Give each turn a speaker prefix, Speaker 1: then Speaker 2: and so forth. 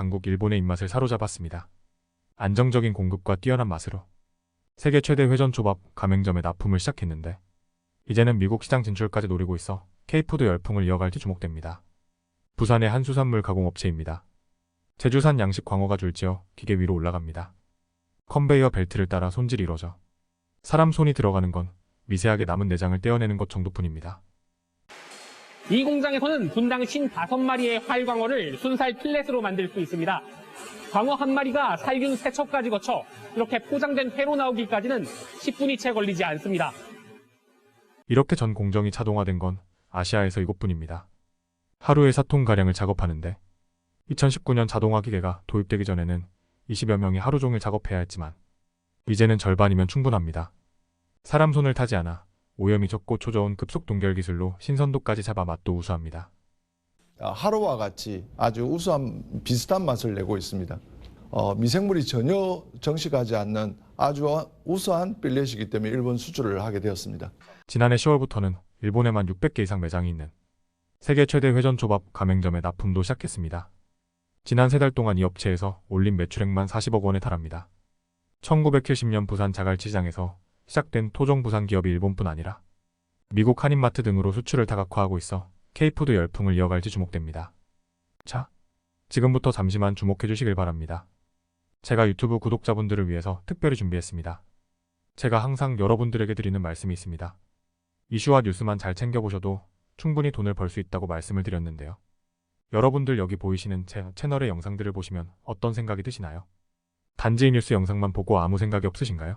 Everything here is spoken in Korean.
Speaker 1: 강국 일본의 입맛을 사로잡았습니다. 안정적인 공급과 뛰어난 맛으로 세계 최대 회전 초밥 가맹점에 납품을 시작했는데 이제는 미국 시장 진출까지 노리고 있어 K푸드 열풍을 이어갈지 주목됩니다. 부산의 한 수산물 가공업체입니다. 제주산 양식 광어가 줄지어 기계 위로 올라갑니다. 컨베이어 벨트를 따라 손질이 이뤄져 사람 손이 들어가는 건 미세하게 남은 내장을 떼어내는 것 정도뿐입니다.
Speaker 2: 이 공장에서는 분당 55마리의 활광어를 순살 필렛으로 만들 수 있습니다. 광어 한 마리가 살균 세척까지 거쳐 이렇게 포장된 회로 나오기까지는 10분이 채 걸리지 않습니다.
Speaker 1: 이렇게 전 공정이 자동화된 건 아시아에서 이곳뿐입니다. 하루에 4톤가량을 작업하는데 2019년 자동화 기계가 도입되기 전에는 20여 명이 하루 종일 작업해야 했지만 이제는 절반이면 충분합니다. 사람 손을 타지 않아 오염이 적고 초저온 급속 동결 기술로 신선도까지 잡아 맛도 우수합니다.
Speaker 3: 아, 하루와 같이 아주 우수한 비슷한 맛을 내고 있습니다. 어, 미생물이 전혀 정식하지 않는 아주 우수한 필렛이기 때문에 일본 수출을 하게 되었습니다.
Speaker 1: 지난해 10월부터는 일본에만 600개 이상 매장이 있는 세계 최대 회전 초밥 가맹점에 납품도 시작했습니다. 지난 세 달 동안 이 업체에서 올린 매출액만 40억 원에 달합니다. 1970년 부산 자갈치장에서 시작된 토종 부산 기업이 일본뿐 아니라 미국 한인마트 등으로 수출을 다각화하고 있어 K푸드 열풍을 이어갈지 주목됩니다. 자, 지금부터 잠시만 주목해 주시길 바랍니다. 제가 유튜브 구독자분들을 위해서 특별히 준비했습니다. 제가 항상 여러분들에게 드리는 말씀이 있습니다. 이슈와 뉴스만 잘 챙겨보셔도 충분히 돈을 벌 수 있다고 말씀을 드렸는데요. 여러분들 여기 보이시는 제 채널의 영상들을 보시면 어떤 생각이 드시나요? 단지 이 뉴스 영상만 보고 아무 생각이 없으신가요?